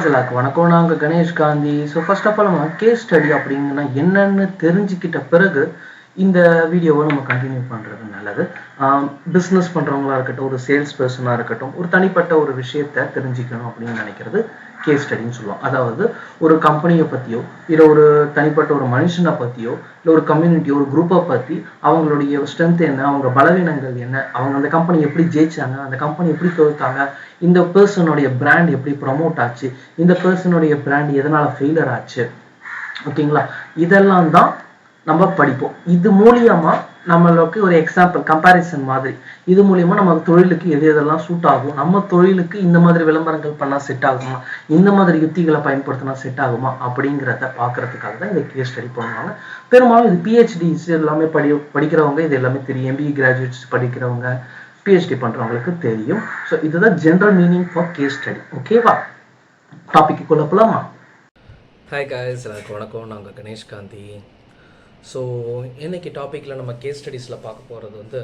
Guys எல்லாருக்கும் வணக்கம். நாங்கள் Ganesh Gandhi. So first of all நம்ம கேஸ் ஸ்டடி அப்படிங்கன்னா என்னன்னு தெரிஞ்சுக்கிட்ட பிறகு இந்த வீடியோவை நம்ம கண்டினியூ பண்ணுறது நல்லது. பிஸ்னஸ் பண்ணுறவங்களா இருக்கட்டும் ஒரு சேல்ஸ் பர்சனாக இருக்கட்டும் ஒரு தனிப்பட்ட ஒரு விஷயத்த தெரிஞ்சுக்கணும் அப்படின்னு நினைக்கிறது. கேஸ் ஸ்டடின்னு சொல்லுவோம். அதாவது ஒரு கம்பெனியை பற்றியோ இல்லை ஒரு தனிப்பட்ட ஒரு மனுஷனை பற்றியோ இல்லை ஒரு கம்யூனிட்டியோ ஒரு குரூப்பை பற்றி அவங்களுடைய ஸ்ட்ரென்த் என்ன அவங்க பலவீனங்கள் என்ன அவங்க அந்த கம்பெனி எப்படி ஜெயிச்சாங்க அந்த கம்பெனி எப்படி தோத்தாங்க இந்த பர்சனுடைய பிராண்ட் எப்படி ப்ரமோட் ஆச்சு இந்த பர்சனுடைய பிராண்ட் எதனால் ஃபெயிலர் ஆச்சு ஓகேங்களா இதெல்லாம் தான் நம்ம படிப்போம். இது மூலியமாக நம்மளுக்கு ஒரு எக்ஸாம்பிள் கம்பேரிசன் மாதிரி. இது மூலியமா நம்ம தொழிலுக்கு எது எதெல்லாம் சூட் ஆகும் நம்ம தொழிலுக்கு இந்த மாதிரி விளம்பரங்கள் பண்ணா செட் ஆகுமா இந்த மாதிரி யுத்திகளை பயன்படுத்தினா செட் ஆகுமா அப்படிங்கிறத பார்க்கறதுக்காக தான் இந்த கேஸ் ஸ்டடி பண்ணுவாங்க. பெரும்பாலும் இது பிஹெச்டிஸ் எல்லாமே படி படிக்கிறவங்க இது எல்லாமே தெரியும். எம்பிஏ கிராஜுவேட்ஸ் படிக்கிறவங்க பிஹெச்டி பண்றவங்களுக்கு தெரியும். ஸோ இதுதான் general meaning for case study ஓகேவா டாபிக் குள்ள போலாமா? ஹாய் காய்ஸ் எல்லாருக்கும் வணக்கம். நாங்கள் கணேஷ் காந்தி. ஸோ இன்னைக்கு டாப்பிக்கில் நம்ம கேஸ் ஸ்டடீஸில் பார்க்க போகிறது வந்து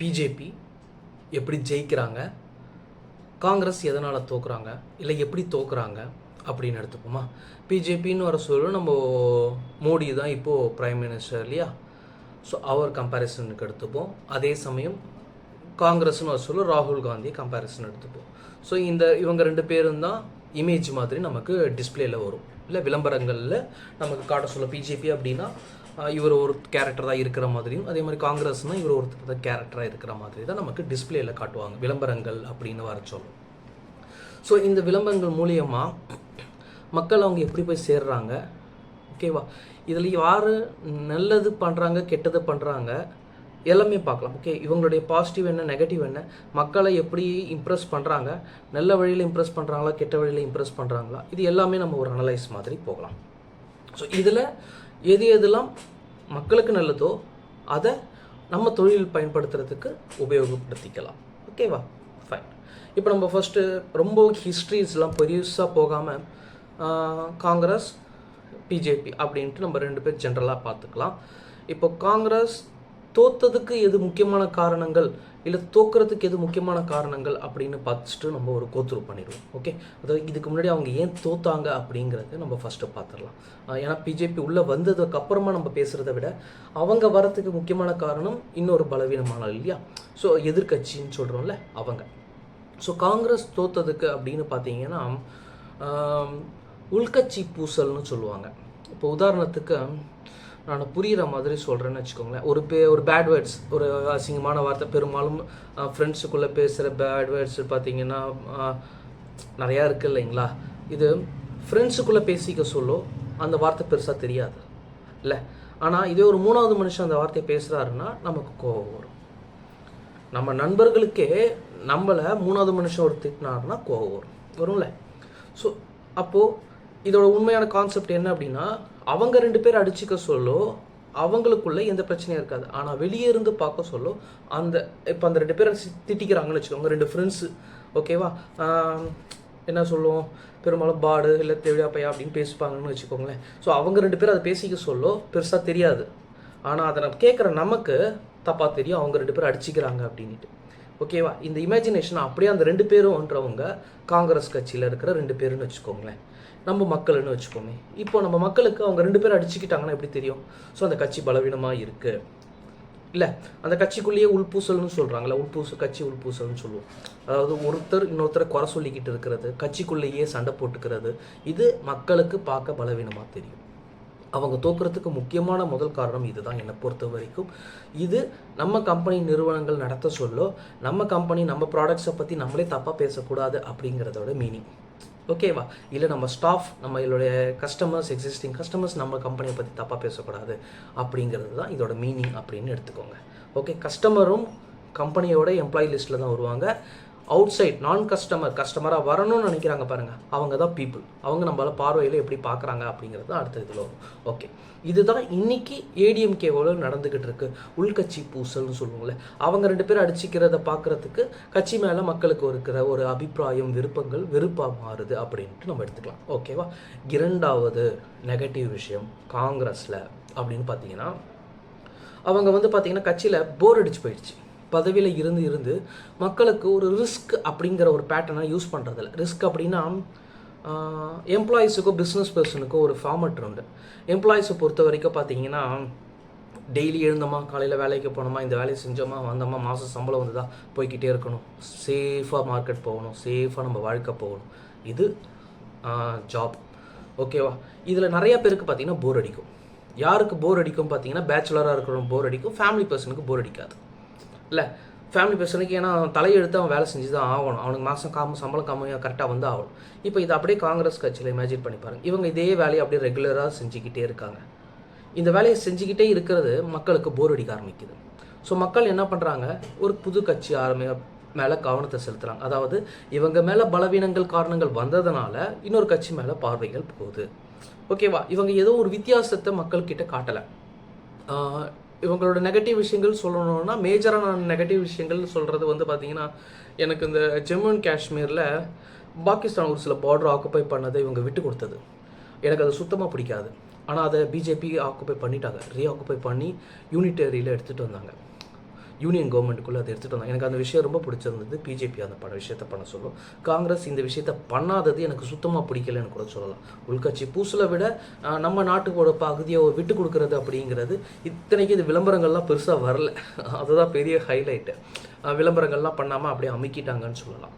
பிஜேபி எப்படி ஜெயிக்கிறாங்க காங்கிரஸ் எதனால் தோக்குறாங்க இல்லை எப்படி தோக்குறாங்க அப்படின்னு எடுத்துப்போமா? பிஜேபின்னு வர சொல்ல நம்ம மோடி தான் இப்போது ப்ரைம் மினிஸ்டர் இல்லையா? ஸோ அவர் கம்பேரிசனுக்கு எடுத்துப்போம். அதே சமயம் காங்கிரஸ்னு வர சொல்ல ராகுல் காந்தி கம்பேரிசன் எடுத்துப்போம். ஸோ இந்த இவங்க ரெண்டு பேரும் தான் இமேஜ் மாதிரி நமக்கு டிஸ்பிளேயில் வரும். இல்லை விளம்பரங்களில் நமக்கு காட்ட சொல்ல பிஜேபி அப்படின்னா இவர் ஒரு கேரக்டர் தான் இருக்கிற மாதிரியும் அதே மாதிரி காங்கிரஸ்னா இவர் ஒருத்தர் தான் கேரக்டராக இருக்கிற மாதிரி தான் நமக்கு டிஸ்பிளேயில் காட்டுவாங்க. விளம்பரங்கள் அப்படின்னு வர சொல்லும் ஸோ இந்த விளம்பரங்கள் மூலியமாக மக்கள் அவங்க எப்படி போய் சேர்றாங்க? ஓகேவா இதில் யார் நல்லது பண்ணுறாங்க கெட்டது பண்ணுறாங்க எல்லாமே பார்க்கலாம். ஓகே இவங்களுடைய பாசிட்டிவ் என்ன நெகட்டிவ் என்ன மக்களை எப்படி இம்ப்ரெஸ் பண்ணுறாங்க நல்ல வழியில் இம்ப்ரெஸ் பண்ணுறாங்களா கெட்ட வழியில் இம்ப்ரெஸ் பண்ணுறாங்களா இது எல்லாமே நம்ம ஒரு அனலைஸ் மாதிரி போகலாம். ஸோ இதில் எது எதெல்லாம் மக்களுக்கு நல்லதோ அதை நம்ம தொழில் பயன்படுத்துறதுக்கு உபயோகப்படுத்திக்கலாம். ஓகேவா ஃபைன் இப்போ நம்ம ஃபஸ்ட்டு ரொம்ப ஹிஸ்ட்ரிஸ்லாம் பெருசாக போகாமல் காங்கிரஸ் பிஜேபி அப்படின்ட்டு நம்ம ரெண்டு பேர் ஜென்ரலாக பார்த்துக்கலாம். இப்போ காங்கிரஸ் தோத்ததுக்கு எது முக்கியமான காரணங்கள்? இல்லை தோக்குறதுக்கு எது முக்கியமான காரணங்கள் அப்படின்னு பார்த்துட்டு நம்ம ஒரு கோத்ரூ பண்ணிடுவோம். ஓகே அதாவது இதுக்கு முன்னாடி அவங்க ஏன் தோத்தாங்க அப்படிங்கிறத நம்ம ஃபஸ்ட்டு பார்த்துடலாம். ஏன்னா பிஜேபி உள்ளே வந்ததுக்கு அப்புறமா நம்ம பேசுகிறத விட அவங்க வரத்துக்கு முக்கியமான காரணம் இன்னொரு பலவீனமான இல்லையா? ஸோ எதிர்க்கட்சின்னு சொல்கிறோம்ல அவங்க. ஸோ காங்கிரஸ் தோத்ததுக்கு அப்படின்னு பார்த்தீங்கன்னா உள்கட்சி பூசல்னு சொல்லுவாங்க. இப்போ உதாரணத்துக்கு நான் புரிகிற மாதிரி சொல்கிறேன்னு வச்சுக்கோங்களேன். ஒரு பே ஒரு பேட் வேர்ட்ஸ் ஒரு அசிங்கமான வார்த்தை பெரும்பாலும் ஃப்ரெண்ட்ஸுக்குள்ளே பேசுகிற பேட் வேர்ட்ஸ் பார்த்தீங்கன்னா நிறையா இருக்குது இல்லைங்களா? இது ஃப்ரெண்ட்ஸுக்குள்ளே பேசிக்க சொல்லோ அந்த வார்த்தை பெருசாக தெரியாது. இல்லை? ஆனால் இதே ஒரு மூணாவது மனுஷன் அந்த வார்த்தையை பேசுகிறாருன்னா நமக்கு கோபம் வரும். நம்ம நண்பர்களுக்கே நம்மளை மூணாவது மனுஷன் ஒரு திட்டினாருன்னா கோவம் வரும். வரும்ல? ஸோ அப்போது இதோட உண்மையான கான்செப்ட் என்ன அப்படின்னா அவங்க ரெண்டு பேர் அடிச்சுக்க சொல்லோ அவங்களுக்குள்ள எந்த பிரச்சனையும் இருக்காது. ஆனால் வெளியே இருந்து பார்க்க சொல்லோ அந்த இப்போ அந்த ரெண்டு பேரை சி- திட்டிக்கிறாங்கன்னு வச்சுக்கோங்க. ரெண்டு ஃப்ரெண்ட்ஸு ஓகேவா என்ன சொல்லுவோம்? பெரும்பாலும் பாடு இல்லை தேவையா பையா அப்படின்னு பேசிப்பாங்கன்னு வச்சுக்கோங்களேன். ஸோ அவங்க ரெண்டு பேரும் அதை பேசிக்க சொல்லோ பெருசாக தெரியாது. ஆனால் அதை நம்ம கேட்குற நமக்கு தப்பாக தெரியும். அவங்க ரெண்டு பேரும் அடிச்சிக்கிறாங்க அப்படின்ட்டு ஓகேவா இந்த இமேஜினேஷன் அப்படியே அந்த ரெண்டு பேரும்ன்றவங்க காங்கிரஸ் கட்சியில் இருக்கிற ரெண்டு பேருன்னு வச்சுக்கோங்களேன். நம்ம மக்கள்னு வச்சுக்கோமே. இப்போ நம்ம மக்களுக்கு அவங்க ரெண்டு பேரும் அடிச்சுக்கிட்டாங்கன்னா எப்படி தெரியும்? ஸோ அந்த கட்சி பலவீனமாக இருக்குது இல்லை அந்த கட்சிக்குள்ளேயே உள்பூசல்னு சொல்கிறாங்களே உள்பூச கட்சி உள்பூசல்னு சொல்லுவோம். அதாவது ஒருத்தர் இன்னொருத்தரை குறை சொல்லிக்கிட்டு இருக்கிறது கட்சிக்குள்ளேயே சண்டை போட்டுக்கிறது இது மக்களுக்கு பார்க்க பலவீனமாக தெரியும். அவங்க தோக்குறதுக்கு முக்கியமான முதல் காரணம் இதுதான். என்னை பொறுத்த வரைக்கும் இது நம்ம கம்பெனி நிறுவனங்கள் நடத்த சொல்லோ நம்ம கம்பெனி நம்ம ப்ராடக்ட்ஸை பற்றி நம்மளே தப்பாக பேசக்கூடாது அப்படிங்கிறதோட மீனிங் ஓகேவா இல்லை நம்ம ஸ்டாஃப் நம்மளுடைய கஸ்டமர்ஸ் எக்ஸிஸ்டிங் கஸ்டமர்ஸ் நம்ம கம்பெனியை பற்றி தப்பாக பேசக்கூடாது. அப்படிங்கிறது தான் இதோட மீனிங் அப்படின்னு எடுத்துக்கோங்க. ஓகே கஸ்டமரும் கம்பெனியோட எம்ப்ளாயி லிஸ்ட்டில் தான் வருவாங்க. அவுட் சைட் நான் கஸ்டமர் கஸ்டமராக வரணும்னு நினைக்கிறாங்க பாருங்கள் அவங்க தான் பீப்புள் அவங்க நம்மளால் பார்வையில் எப்படி பார்க்குறாங்க அப்படிங்கிறது தான் அடுத்த இதில் வரும். ஓகே இதுதான் இன்னைக்கு ஏடிஎம்கேவோட நடந்துக்கிட்டு இருக்கு. உள்கட்சி பூசல்னு சொல்லுவோம்ல. அவங்க ரெண்டு பேரும் அடிச்சுக்கிறத பார்க்குறதுக்கு கட்சி மேலே மக்களுக்கு இருக்கிற ஒரு அபிப்பிராயம் விருப்பங்கள் வெறுப்பாக மாறுது அப்படின்ட்டு நம்ம எடுத்துக்கலாம். ஓகேவா இரண்டாவது நெகட்டிவ் விஷயம் காங்கிரஸில் அப்படின்னு பார்த்தீங்கன்னா அவங்க வந்து பார்த்தீங்கன்னா கட்சியில் போர் அடிச்சு போயிடுச்சு. பதவியில் இருந்து இருந்து மக்களுக்கு ஒரு ரிஸ்க் அப்படிங்கிற ஒரு பேட்டர்னை யூஸ் பண்ணுறதில்ல ரிஸ்க் அப்படின்னா எம்ப்ளாயீஸுக்கும் பிஸ்னஸ் பர்சனுக்கோ ஒரு ஃபார்மட் உண்டு. எம்ப்ளாயீஸை பொறுத்த வரைக்கும் பார்த்தீங்கன்னா டெய்லி எழுந்தோமா காலையில் வேலைக்கு போனோமா இந்த வேலையை செஞ்சோமா வந்தோமா மாதம் சம்பளம் வந்துதா போய்கிட்டே இருக்கணும். சேஃபாக மார்க்கெட் போகணும் சேஃபாக நம்ம வாழ்க்கை போகணும். இது ஜாப் ஓகேவா இதில் நிறைய பேருக்கு பார்த்தீங்கன்னா போர் அடிக்கும். யாருக்கு போர் அடிக்கும் பார்த்தீங்கன்னா பேச்சுலராக இருக்கிறவங்க போர் அடிக்கும். ஃபேமிலி பர்சனுக்கு போர் அடிக்காது. இல்லை ஃபேமிலி பர்சனுக்கு ஏன்னா அவன் தலையெடுத்து அவன் வேலை செஞ்சு தான் ஆகணும். அவனுக்கு மாதம் காம சம்பளம் கம்மியாக கரெக்டாக வந்து ஆகணும். இப்போ இது அப்படியே காங்கிரஸ் கட்சியில் இமேஜின் பண்ணி பாருங்கள் இவங்க இதே வேலையை அப்படியே ரெகுலராக செஞ்சுக்கிட்டே இருக்காங்க. இந்த வேலையை செஞ்சுக்கிட்டே இருக்கிறது மக்களுக்கு போர் அடிக்க ஆரம்பிக்குது. ஸோ மக்கள் என்ன பண்ணுறாங்க ஒரு புது கட்சி ஆரம்பி மேலே கவனத்தை செலுத்துகிறாங்க அதாவது இவங்க மேலே பலவீனங்கள் காரணங்கள் வந்ததுனால இன்னொரு கட்சி மேலே பார்வைகள் போகுது. ஓகேவா இவங்க ஏதோ ஒரு வித்தியாசத்தை மக்கள்கிட்ட காட்டலை. இவங்களோட நெகட்டிவ் விஷயங்கள் சொல்லணும்னா மேஜரான நெகட்டிவ் விஷயங்கள் சொல்கிறது வந்து பார்த்தீங்கன்னா எனக்கு இந்த ஜம்மு அண்ட் காஷ்மீரில் பாகிஸ்தான் ஒரு சில பார்டர் ஆக்குப்பை பண்ணதை இவங்க விட்டு கொடுத்தது. எனக்கு அது சுத்தமாக பிடிக்காது. ஆனால் அதை பிஜேபி ஆக்குப்பை பண்ணிட்டாங்க. ரீஆக்குப்பை பண்ணி யூனிட்டரியில் எடுத்துகிட்டு வந்தாங்க. யூனியன் கவர்மெண்ட்டுக்குள்ளே அதை எடுத்துகிட்டு வந்தாங்க. எனக்கு அந்த விஷயம் ரொம்ப பிடிச்சிருந்தது. பிஜேபி அந்த பட விஷயத்தை பண்ண சொல்லும் காங்கிரஸ் இந்த விஷயத்தை பண்ணாதது எனக்கு சுத்தமாக பிடிக்கலன்னு கூட சொல்லலாம். உள்கட்சி பூசலை விட நம்ம நாட்டுக்கோட பகுதியை விட்டு கொடுக்குறது அப்படிங்கிறது இத்தனைக்கு இது விளம்பரங்கள்லாம் பெருசாக வரல. அதுதான் பெரிய ஹைலைட்டு விளம்பரங்கள்லாம் பண்ணாமல் அப்படியே அமுக்கிட்டாங்கன்னு சொல்லலாம்.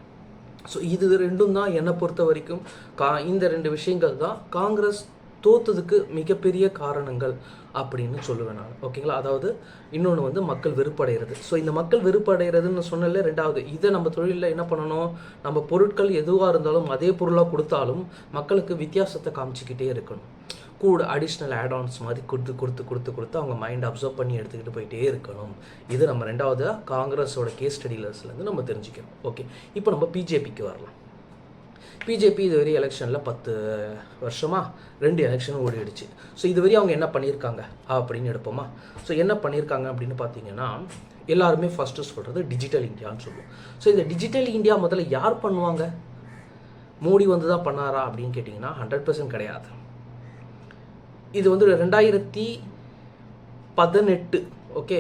ஸோ இது ரெண்டும் தான் என்னை பொறுத்த வரைக்கும் கா இந்த ரெண்டு விஷயங்கள் தான் காங்கிரஸ் தோத்ததுக்கு மிகப்பெரிய காரணங்கள் அப்படின்னு சொல்லுவேன் நான். ஓகேங்களா அதாவது இன்னொன்று வந்து மக்கள் வெறுப்படைகிறது. ஸோ இந்த மக்கள் வெறுப்படைகிறதுன்னு சொன்னல ரெண்டாவது இதை நம்ம தொழிலில் என்ன பண்ணணும்? நம்ம பொருட்கள் எதுவாக இருந்தாலும் அதே பொருளாக கொடுத்தாலும் மக்களுக்கு வித்தியாசத்தை காமிச்சிக்கிட்டே இருக்கணும். கூட அடிஷ்னல் ஆட்-ஆன்ஸ் மாதிரி கொடுத்து கொடுத்து கொடுத்து கொடுத்து அவங்க மைண்ட் அப்சர்வ் பண்ணி எடுத்துக்கிட்டு போயிட்டே இருக்கணும். இது நம்ம ரெண்டாவது காங்கிரஸோட கேஸ் ஸ்டடிலர்ஸ்லேருந்து நம்ம தெரிஞ்சுக்கணும். ஓகே இப்போ நம்ம பிஜேபிக்கு வரலாம். பிஜேபி இதுவரை எலெக்ஷனில் பத்து வருஷமாக ரெண்டு எலெக்ஷன் ஓடிடுச்சு. ஸோ இதுவரை அவங்க என்ன பண்ணியிருக்காங்க? அப்படின்னு எடுப்போமா? ஸோ என்ன பண்ணியிருக்காங்க அப்படின்னு பார்த்தீங்கன்னா எல்லாருமே ஃபஸ்ட்டு சொல்கிறது டிஜிட்டல் இந்தியான்னு சொல்லுவோம். ஸோ இந்த டிஜிட்டல் இந்தியா முதல்ல யார் பண்ணுவாங்க? மோடி வந்து தான் பண்ணாரா அப்படின்னு கேட்டிங்கன்னா ஹண்ட்ரட் பர்சன்ட் கிடையாது. இது வந்து ரெண்டாயிரத்தி பதினெட்டு ஓகே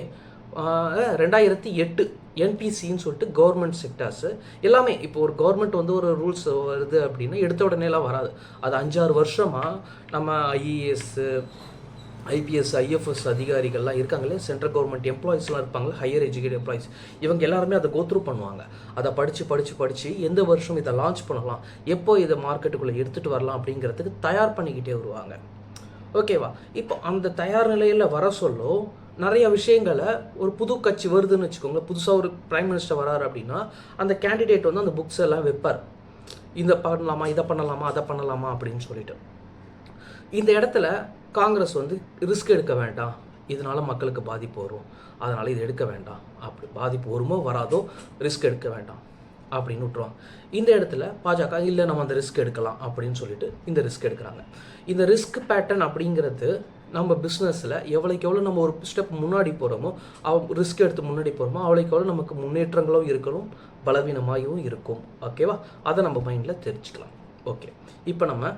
ரெண்டாயிரத்தி எட்டு என்பிசின்னு சொல்லிட்டு கவர்மெண்ட் செக்டார்ஸு எல்லாமே இப்போ ஒரு கவர்மெண்ட் வந்து ஒரு ரூல்ஸ் வருது அப்படின்னா எடுத்த உடனேலாம் வராது. அது அஞ்சாறு வருஷமாக நம்ம ஐஏஎஸ்ஸு ஐபிஎஸ் ஐஎஃப்எஸ் அதிகாரிகள்லாம் இருக்காங்களே சென்ட்ரல் கவர்மெண்ட் எம்ப்ளாயிஸ்லாம் இருப்பாங்களே ஹையர் எஜுகேட் எம்ப்ளாயிஸ் இவங்க எல்லாருமே அதை கோத்ரூ பண்ணுவாங்க. அதை படித்து படித்து படித்து எந்த வருஷம் இதை லான்ச் பண்ணலாம் எப்போ இதை மார்க்கெட்டுக்குள்ளே எடுத்துகிட்டு வரலாம் அப்படிங்கிறதுக்கு தயார் பண்ணிக்கிட்டே வருவாங்க. ஓகேவா இப்போ அந்த தயார் நிலையில் வர சொல்லோ நிறைய விஷயங்களை ஒரு புது கட்சி வருதுன்னு வச்சுக்கோங்களேன் புதுசாக ஒரு ப்ரைம் மினிஸ்டர் வராரு அப்படின்னா அந்த கேண்டிடேட் வந்து அந்த புக்ஸ் எல்லாம் வைப்பார். இந்த பண்ணலாமா இதை பண்ணலாமா அதை பண்ணலாமா அப்படின்னு சொல்லிட்டு. இந்த இடத்துல காங்கிரஸ் வந்து ரிஸ்க் எடுக்க வேண்டாம். இதனால மக்களுக்கு பாதிப்பு வரும். அதனால் இது எடுக்க வேண்டாம். அப்படி பாதிப்பு வருமோ வராதோ ரிஸ்க் எடுக்க வேண்டாம் அப்படின்னு விட்டுருவாங்க. இந்த இடத்துல பாஜக இல்லை நம்ம அந்த ரிஸ்க் எடுக்கலாம் அப்படின்னு சொல்லிட்டு இந்த ரிஸ்க் எடுக்கிறாங்க. இந்த ரிஸ்க் பேட்டர்ன் அப்படிங்கிறது நம்ம பிஸ்னஸில் எவ்வளோக்கு எவ்வளோ நம்ம ஒரு ஸ்டெப் முன்னாடி போகிறோமோ அவ ரிஸ்க் எடுத்து முன்னாடி போகிறோமோ அவ்வளோக்கு எவ்வளோ நமக்கு முன்னேற்றங்களும் இருக்கணும் பலவீனமாகவும் இருக்கும். ஓகேவா அதை நம்ம மைண்டில் தெரிஞ்சுக்கலாம். ஓகே இப்போ நம்ம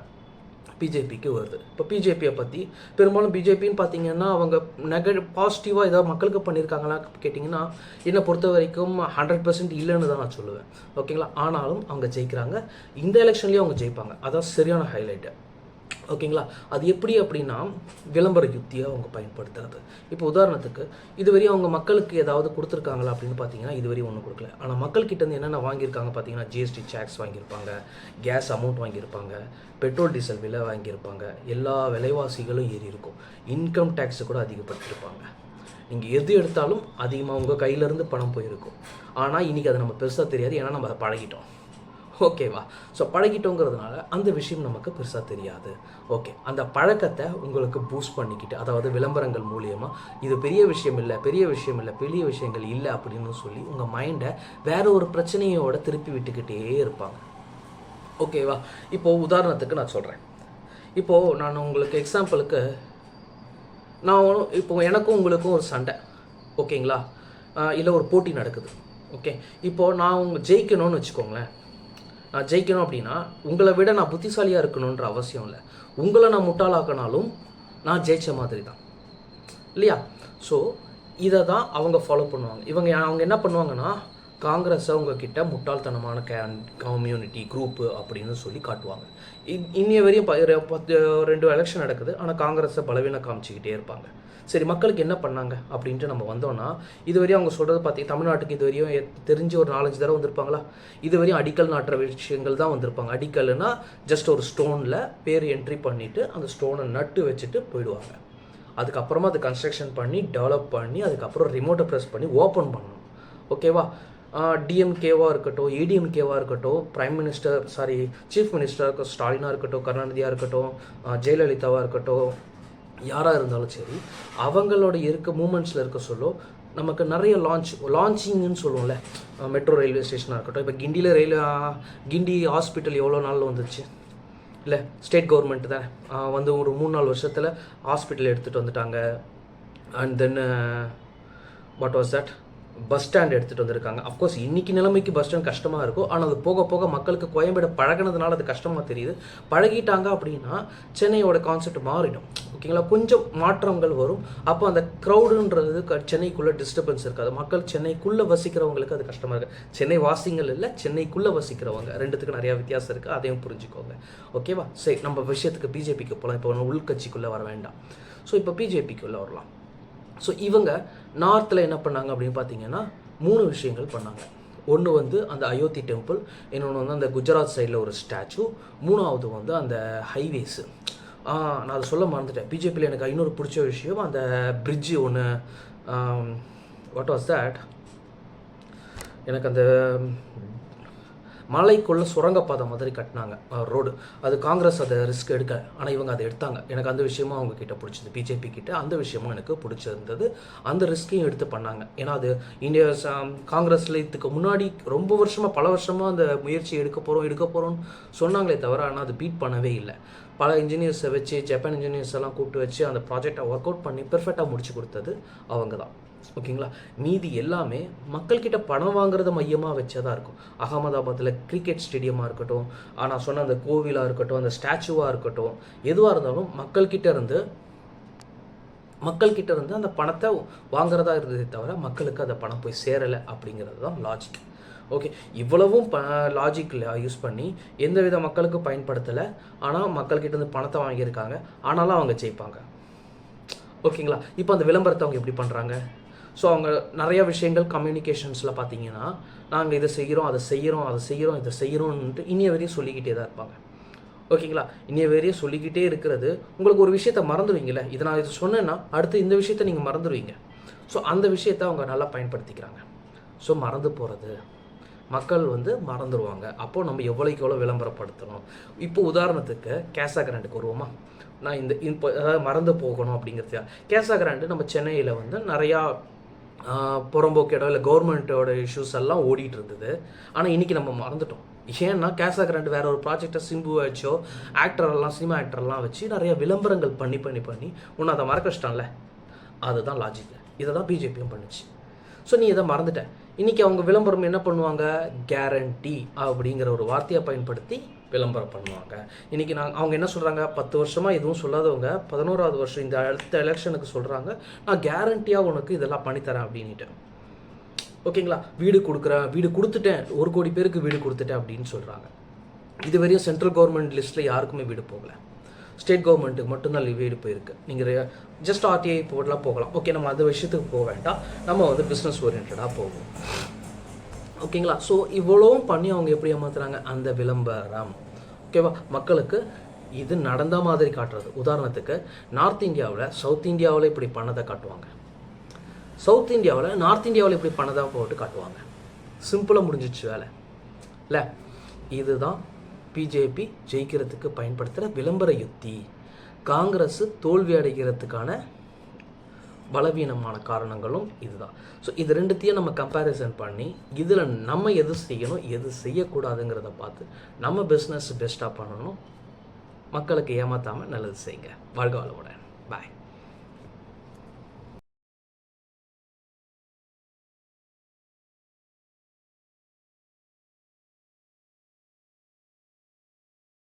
பிஜேபிக்கு வருது. இப்போ பிஜேபியை பற்றி பெரும்பாலும் பிஜேபின்னு பார்த்தீங்கன்னா அவங்க நெக பாசிட்டிவாக ஏதாவது மக்களுக்கு பண்ணியிருக்காங்களா கேட்டிங்கன்னா என்னை பொறுத்த வரைக்கும் ஹண்ட்ரட் பர்சன்ட் இல்லைன்னு தான் நான் சொல்லுவேன். ஓகேங்களா ஆனாலும் அவங்க ஜெயிக்கிறாங்க. இந்த எலெக்ஷன்லேயும் அவங்க ஜெயிப்பாங்க. அதான் சரியான ஹைலைட்டு ஓகேங்களா? அது எப்படி அப்படின்னா விளம்பர யுக்தியை அவங்க பயன்படுத்துறது. இப்போ உதாரணத்துக்கு இதுவரை அவங்க மக்களுக்கு ஏதாவது கொடுத்துருக்காங்களா அப்படின்னு பார்த்தீங்கன்னா இதுவரை ஒன்றும் கொடுக்கல. ஆனால் மக்கள்கிட்டேருந்து என்னென்ன வாங்கியிருக்காங்க பார்த்தீங்கன்னா ஜிஎஸ்டி டேக்ஸ் வாங்கியிருப்பாங்க கேஸ் அமௌண்ட் வாங்கியிருப்பாங்க பெட்ரோல் டீசல் விலை வாங்கியிருப்பாங்க எல்லா விலைவாசிகளும் ஏறி இருக்கும். இன்கம் டேக்ஸை கூட அதிகப்படுத்தியிருப்பாங்க. நீங்கள் எது எடுத்தாலும் அதிகமாக உங்கள் கையிலேருந்து பணம் போயிருக்கும். ஆனால் இன்றைக்கி அதை நம்ம பெருசாக தெரியாது ஏன்னா நம்ம அதை பழகிட்டோம். ஓகேவா ஸோ பழகிட்டோங்கிறதுனால அந்த விஷயம் நமக்கு பெருசாக தெரியாது. ஓகே அந்த பழக்கத்தை உங்களுக்கு பூஸ்ட் பண்ணிக்கிட்டு அதாவது விளம்பரங்கள் மூலியமாக இது பெரிய விஷயம் இல்லை பெரிய விஷயம் இல்லை பெரிய விஷயங்கள் இல்லை அப்படின்னு சொல்லி உங்கள் மைண்டை வேற ஒரு பிரச்சனையோட திருப்பி விட்டுக்கிட்டே இருப்பாங்க. ஓகேவா இப்போது உதாரணத்துக்கு நான் சொல்கிறேன் இப்போது நான் உங்களுக்கு எக்ஸாம்பிளுக்கு நான் இப்போ எனக்கும் உங்களுக்கும் ஒரு சண்டை. ஓகேங்களா இல்லை ஒரு போட்டி நடக்குது. ஓகே இப்போது நான் உங்கள் ஜெயிக்கணும்னு வச்சுக்கோங்களேன். நான் ஜெயிக்கணும் அப்படின்னா உங்களை விட நான் புத்திசாலியாக இருக்கணுன்ற அவசியம் இல்லை. உங்களை நான் முட்டாளாக்கினாலும் நான் ஜெயிச்ச மாதிரி தான் இல்லையா? ஸோ இதை தான் அவங்க ஃபாலோ பண்ணுவாங்க. இவங்க அவங்க என்ன பண்ணுவாங்கன்னா காங்கிரஸ் உங்ககிட்ட முட்டாள்தனமான கே கம்யூனிட்டி குரூப்பு அப்படின்னு சொல்லி காட்டுவாங்க. இன்னைய வரையும் ப- பத்து ரெண்டு எலெக்ஷன் நடக்குது. ஆனால் காங்கிரஸை பலவீனம் காமிச்சிக்கிட்டே இருப்பாங்க. சரி மக்களுக்கு என்ன பண்ணாங்க அப்படின்ட்டு நம்ம வந்தோம்னா இதுவரையும் அவங்க சொல்கிறது பார்த்தீங்க தமிழ்நாட்டுக்கு இது வரையும் தெரிஞ்சு ஒரு நாலஞ்சு தடவை வந்திருப்பாங்களா? இது வரையும் அடிக்கல் நாட்டுற விஷயங்கள் தான் வந்திருப்பாங்க. அடிக்கல்னா ஜஸ்ட் ஒரு ஸ்டோனில் பேர் என்ட்ரி பண்ணிவிட்டு அந்த ஸ்டோனை நட்டு வச்சுட்டு போயிடுவாங்க. அதுக்கப்புறமா அது கன்ஸ்ட்ரக்ஷன் பண்ணி டெவலப் பண்ணி அதுக்கப்புறம் ரிமோட்டை ப்ரெஸ் பண்ணி ஓப்பன் பண்ணணும். ஓகேவா டிஎம்கேவாக இருக்கட்டும் ஏடிஎம்கேவாக இருக்கட்டும் prime minister sorry chief minister ஸ்டாலினாக இருக்கட்டும் கருணாநிதியாக இருக்கட்டும் ஜெயலலிதாவாக இருக்கட்டும் யாராக இருந்தாலும் சரி அவங்களோட இருக்க மூமெண்ட்ஸில் இருக்க சொல்ல நமக்கு நிறைய லான்ச் லான்ச்சிங்னு சொல்லுவோம்ல மெட்ரோ ரயில்வே ஸ்டேஷனாக இருக்கட்டும் இப்போ கிண்டியில் ரயில் கிண்டி ஹாஸ்பிட்டல் எவ்வளோ நாளில் வந்துச்சு? இல்லை ஸ்டேட் கவர்மெண்ட் தான் வந்து ஒரு மூணு நாலு வருஷத்தில் ஹாஸ்பிட்டல் எடுத்துகிட்டு வந்துட்டாங்க. And then what was that bus stand எடுத்துகிட்டு வந்திருக்காங்க. அஃப்கோர்ஸ் இன்னைக்கு நிலைமைக்கு பஸ் ஸ்டாண்ட் கஷ்டமாக இருக்கும் ஆனால் அது போக போக மக்களுக்கு கோயம்பேடு பழகினதுனால அது கஷ்டமாக தெரியுது. பழகிட்டாங்க அப்படின்னா சென்னையோட கான்செப்ட் மாறிடும். ஓகேங்களா கொஞ்சம் மாற்றங்கள் வரும். அப்போ அந்த க்ரௌடுன்றது சென்னைக்குள்ளே டிஸ்டர்பன்ஸ் இருக்காது. மக்கள் சென்னைக்குள்ளே வசிக்கிறவங்களுக்கு அது கஷ்டமாக இருக்குது சென்னை வாசிங்கள் இல்லை சென்னைக்குள்ளே வசிக்கிறவங்க. ரெண்டுத்துக்கு நிறையா வித்தியாசம் இருக்குது அதையும் புரிஞ்சுக்கோங்க. ஓகேவா சரி நம்ம விஷயத்துக்கு பிஜேபிக்கு போகலாம் இப்போ ஒன்று உள்கட்சிக்குள்ளே வர வேண்டாம். ஸோ இப்போ பிஜேபிக்குள்ளே வரலாம். ஸோ இவங்க நார்த்தில் என்ன பண்ணாங்க அப்படின்னு பார்த்தீங்கன்னா மூணு விஷயங்கள் பண்ணாங்க. ஒன்று வந்து அந்த அயோத்தி டெம்பிள் இன்னொன்று வந்து அந்த குஜராத் சைடில் ஒரு ஸ்டாச்சு மூணாவது வந்து அந்த ஹைவேஸு நான் அதை சொல்ல மறந்துட்டேன். பிஜேபியில் எனக்கு இன்னொரு பிடிச்ச விஷயம் அந்த பிரிட்ஜு ஒன்று வாட் வாஸ் தட் எனக்கு அந்த மலைக்குள்ளே சுரங்கப்பாதை மாதிரி கட்டினாங்க ரோடு அது காங்கிரஸ் அதை ரிஸ்க் எடுக்க ஆனால் இவங்க அதை எடுத்தாங்க. எனக்கு அந்த விஷயமும் அவங்க கிட்ட பிடிச்சது. பிஜேபி கிட்ட அந்த விஷயமும் எனக்கு பிடிச்சிருந்தது. அந்த ரிஸ்கையும் எடுத்து பண்ணாங்க. ஏன்னா அது இந்தியா காங்கிரஸில் காங்கிரஸ்ல இதுக்கு முன்னாடி ரொம்ப வருஷமாக பல வருஷமாக அந்த முயற்சி எடுக்க போகிறோம் எடுக்க போகிறோம்னு சொன்னாங்களே தவிர ஆனால் அது பீட் பண்ணவே இல்லை. பல இன்ஜினியர்ஸை வச்சு ஜப்பான் இன்ஜினியர்ஸ் எல்லாம் கூப்பிட்டு வச்சு அந்த ப்ராஜெக்டை ஒர்க் அவுட் பண்ணி பெர்ஃபெக்டாக முடிச்சு கொடுத்தது அவங்க தான் ஓகேங்களா? மீதி எல்லாமே மக்கள்கிட்ட பணம் வாங்குறத மையமாக வச்சதாக இருக்கும். அகமதாபாத்தில் கிரிக்கெட் ஸ்டேடியமாக இருக்கட்டும் நான் சொன்ன அந்த கோவிலாக இருக்கட்டும் அந்த ஸ்டாச்சுவாக இருக்கட்டும் எதுவாக இருந்தாலும் மக்கள்கிட்ட இருந்து மக்கள்கிட்ட இருந்து அந்த பணத்தை வாங்குறதா இருந்ததே தவிர மக்களுக்கு அந்த பணம் போய் சேரலை அப்படிங்கிறது தான் லாஜிக் ஓகே இவ்வளவும் ப லாஜிக்கில் யூஸ் பண்ணி எந்த வித மக்களுக்கு பயன்படுத்தலை. ஆனால் மக்கள்கிட்ட இருந்து பணத்தை வாங்கியிருக்காங்க. ஆனாலும் அவங்க ஜெயிப்பாங்க. ஓகேங்களா? இப்போ அந்த விளம்பரத்தை அவங்க எப்படி பண்ணுறாங்க ஸோ அவங்க நிறைய விஷயங்கள் கம்யூனிகேஷன்ஸில் பார்த்தீங்கன்னா நாங்கள் இதை செய்கிறோம் அதை செய்கிறோம் அதை செய்கிறோம் இதை செய்கிறோன்ட்டு இனிய வரையும் சொல்லிக்கிட்டே தான் இருப்பாங்க. ஓகேங்களா? இனிய வரையும் சொல்லிக்கிட்டே இருக்கிறது உங்களுக்கு ஒரு விஷயத்த மறந்துடுவீங்களே இதை நான் இது சொன்னேன்னா அடுத்து இந்த விஷயத்த நீங்கள் மறந்துடுவீங்க. ஸோ அந்த விஷயத்தை அவங்க நல்லா பயன்படுத்திக்கிறாங்க. ஸோ மறந்து போகிறது மக்கள் வந்து மறந்துடுவாங்க. அப்போது நம்ம எவ்வளோக்கு எவ்வளோ விளம்பரப்படுத்தணும். இப்போ உதாரணத்துக்கு கேசா கிராண்டுக்கு வருவோமா? நான் இந்த இப்போ அதாவது மறந்து போகணும் அப்படிங்கிறது கேசா கிராண்டு நம்ம சென்னையில் வந்து நிறையா புறம்போக்கு இடம் இல்லை கவர்மெண்ட்டோட இஷ்யூஸ் எல்லாம் ஓடிட்டு இருந்தது ஆனால் இன்னைக்கு நம்ம மறந்துட்டோம். ஏன்னா கேசா கிராண்ட் வேற ஒரு ப்ராஜெக்டை சிம்பு வச்சோ ஆக்டர் எல்லாம் சினிமா ஆக்டர்லாம் வச்சு நிறைய விளம்பரங்கள் பண்ணி பண்ணி பண்ணி உன்னை அதை மறக்க வச்சிட்டான்ல. அதுதான் லாஜிக் இதை தான் பிஜேபியும் பண்ணுச்சு. ஸோ நீ இதை மறந்துட்ட. இன்னைக்கு அவங்க விளம்பரம் என்ன பண்ணுவாங்க? கேரண்டி அப்படிங்கிற ஒரு வார்த்தையை பயன்படுத்தி விளம்பரம் பண்ணுவாங்க. இன்றைக்கி நான் அவங்க என்ன சொல்கிறாங்க பத்து வருஷமாக எதுவும் சொல்லாதவங்க பதினோராவது வருஷம் இந்த அடுத்த எலெக்ஷனுக்கு சொல்கிறாங்க நான் கேரண்டியாக உனக்கு இதெல்லாம் பண்ணித்தரேன் அப்படின்ட்டு ஓகேங்களா? வீடு கொடுக்குறேன் வீடு கொடுத்துட்டேன் ஒரு கோடி பேருக்கு வீடு கொடுத்துட்டேன் அப்படின்னு சொல்கிறாங்க இது வரையும் சென்ட்ரல் கவர்மெண்ட் லிஸ்ட்டில் யாருக்குமே வீடு போகலை. ஸ்டேட் கவர்மெண்ட்டுக்கு மட்டும்தான் வீடு போயிருக்கு. நீங்கள் ஜஸ்ட் ஆர்டிஐ போர்டெலாம் போகலாம். ஓகே நம்ம அந்த விஷயத்துக்கு போக வேண்டாம். நம்ம வந்து பிஸ்னஸ் ஓரியன்டாக போவோம். ஓகேங்களா? ஸோ இவ்வளோவும் பண்ணி அவங்க எப்படி ஏமாத்துறாங்க? அந்த விளம்பரம். ஓகேவா? மக்களுக்கு இது நடந்த மாதிரி காட்டுறது. உதாரணத்துக்கு நார்த் இந்தியாவில் சவுத் இந்தியாவில் இப்படி பண்ணதை காட்டுவாங்க. சவுத் இந்தியாவில் நார்த் இந்தியாவில் இப்படி பண்ணதாக போட்டு காட்டுவாங்க. சிம்பிளாக முடிஞ்சிச்சு வேலை. இல்லை? இதுதான் பிஜேபி ஜெயிக்கிறதுக்கு பயன்படுத்துகிற விளம்பர யுக்தி காங்கிரஸ் தோல்வி அடைகிறதுக்கான பலவீனமான காரணங்களும் இதுதான். ஸோ இது ரெண்டுத்தையும் நம்ம கம்பேரிசன் பண்ணி இதில் நம்ம எது செய்யணும் எது செய்யக்கூடாதுங்கிறத பார்த்து நம்ம பிஸ்னஸ் பெஸ்ட்டாக பண்ணணும். மக்களுக்கு ஏமாற்றாமல் நல்லது செய்யுங்க. வாழ்க வளமுடன். பாய்